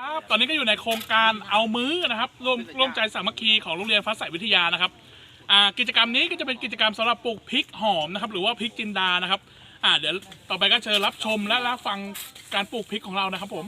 ครับตอนนี้ก็อยู่ในโครงการเอามื้อนะครับร่วมร่วมใจสามัคคีของโรงเรียนฟ้าใสวิทยานะครับอ่ากิจกรรมนี้ก็จะเป็นกิจกรรมสำหรับปลูกพริกหอมนะครับหรือว่าพริกจินดานะครับอ่าเดี๋ยวต่อไปก็เชิญรับชมและรับฟังการปลูกพริกของเรานะครับผม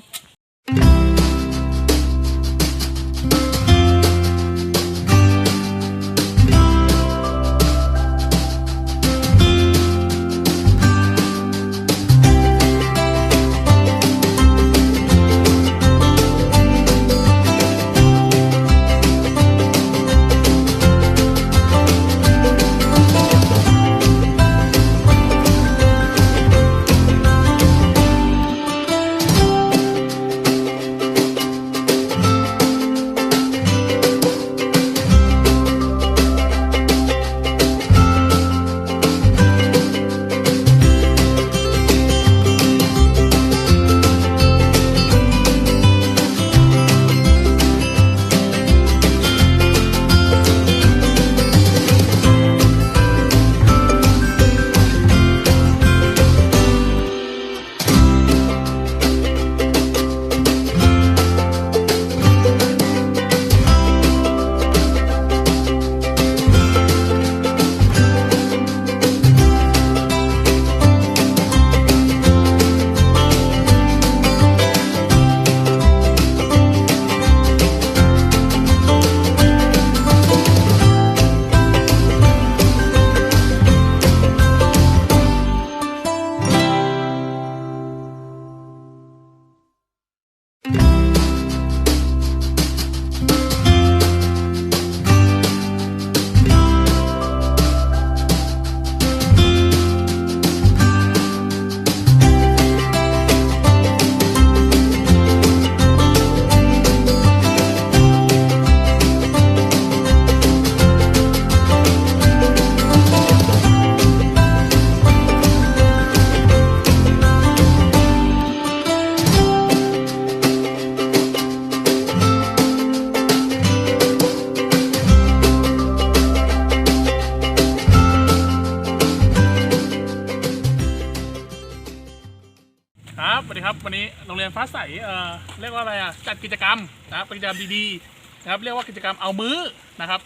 ครับสวัสดีครับวันนี้โรงเรียนฟ้าใสเอ่อเรียกว่าอะไรอะจัดกิจกรรมนะครับเป็นกิจกรรมดีๆนะครับเรียกว่ากิจกรรมเอามื้อนะครับ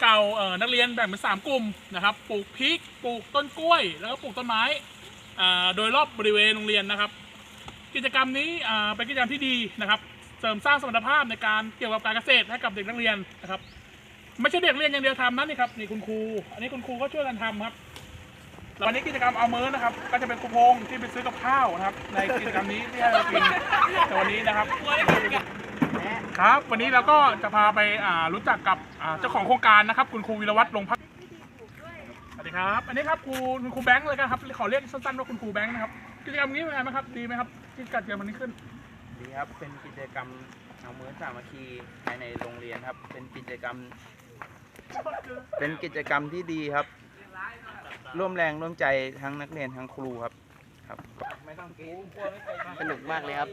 เก่าเอ่อนักเรียนแบ่งเป็นสามกลุ่มนะครับปลูกพริกปลูกต้นกล้วย แล้วก็ปลูกต้นไม้อ่าโดยรอบบริเวณโรงเรียนนะครับ กิจกรรมนี้อ่าเป็นกิจกรรมที่ดีนะครับ เสริมสร้างสมรรถภาพในการเกี่ยวกับการเกษตรให้กับเด็กนักเรียนนะครับ ไม่ใช่เด็กเรียนอย่างเดียวทำนะนี่ครับนี่คุณครู อันนี้คุณครูก็ช่วยกันทำครับ วันนี้กิจกรรมเอามื้อนะครับ ก็จะเป็นคูปองที่ไปซื้อกับข้าวนะครับ ในกิจกรรมนี้ที่ให้เรากินในวันนี้นะครับ ครับ วันนี้เราก็จะพาไปอ่ารู้จักกับอ่าเจ้าของโครงการนะครับ คุณครูวิรวัฒน์ลงพักสวัสดีครับ อันนี้ครับครูคุณครูแบงค์เลยกันครับ ขอเรียกสั้นๆว่าคุณครูแบงค์นะครับ กิจกรรมนี้เป็นไงบ้างครับ ดีไหมครับ ที่จัดกิจกรรมวันนี้ขึ้น ดีครับ เป็นกิจกรรมเอามือสามัคคีภายในโรงเรียนครับ เป็นกิจกรรม เป็นกิจกรรมที่ดีครับ ร่วมแรงร่วมใจทั้งนักเรียนทั้งครูครับครับไม่ต้องกินสนุกมากเลยครับ